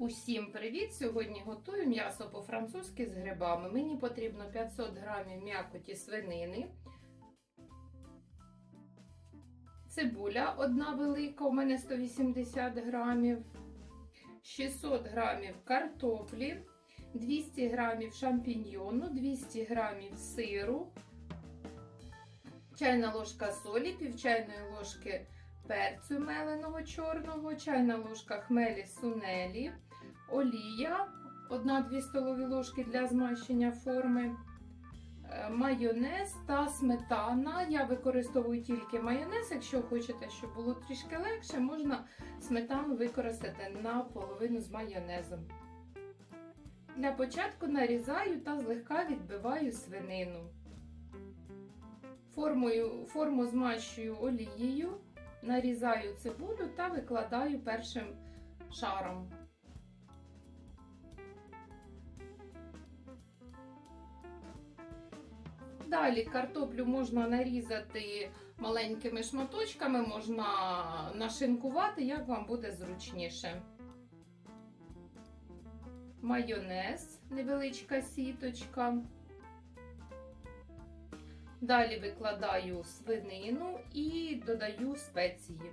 Усім привіт! Сьогодні готую м'ясо по-французьки з грибами. Мені потрібно 500 грамів м'якоті свинини, цибуля одна велика, у мене 180 грамів, 600 грамів картоплі, 200 грамів шампіньйону, 200 грамів сиру, чайна ложка солі, пів чайної ложки перцю меленого чорного, чайна ложка хмелі сунелі, олія, 1-2 столові ложки для змащення форми, е, майонез та сметана. Я використовую тільки майонез. Якщо хочете, щоб було трішки легше, можна сметану використати наполовину з майонезом. Для початку нарізаю та злегка відбиваю свинину. Формою, форму змащую олією. Нарізаю цибулю та викладаю першим шаром. Далі картоплю можна нарізати маленькими шматочками, можна нашинкувати, як вам буде зручніше. Майонез, невеличка сіточка. Далі викладаю свинину і додаю спеції.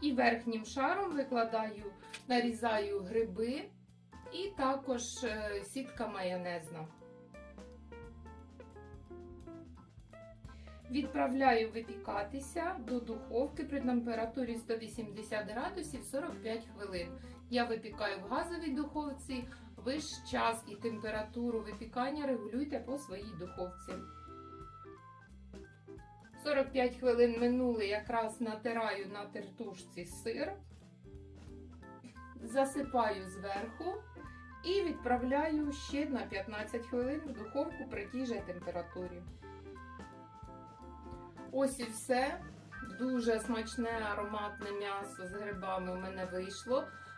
І верхнім шаром викладаю, нарізаю гриби і також е, сітка майонезна. Відправляю випікатися до духовки при температурі 180 градусів 45 хвилин. Я випікаю в газовій духовці. Ви ж час і температуру випікання регулюйте по своїй духовці. 45 хвилин минули, якраз натираю на тертушці сир, засипаю зверху і відправляю ще на 15 хвилин в духовку при тій же температурі. Ось і все. Дуже смачне ароматне м'ясо з грибами у мене вийшло.